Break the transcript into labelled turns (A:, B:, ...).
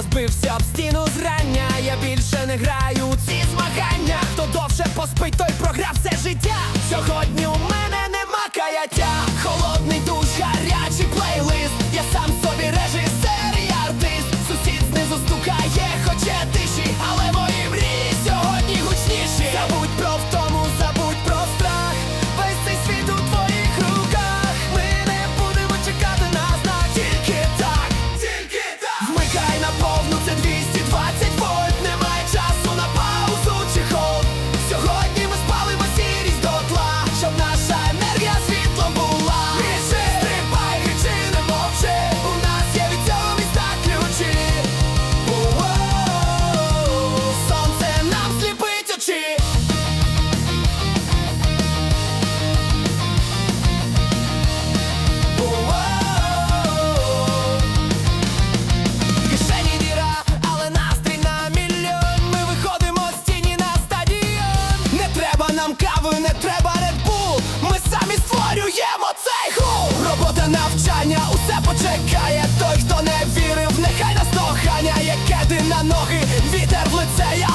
A: розбився об стіну зрання, я більше не граю ці змагання. Хто довше поспить, той програв все життя. Сьогодні у мене нема каяття. чекає той, хто не вірив, нехай нас доганяє кеди на ноги, вітер в лице я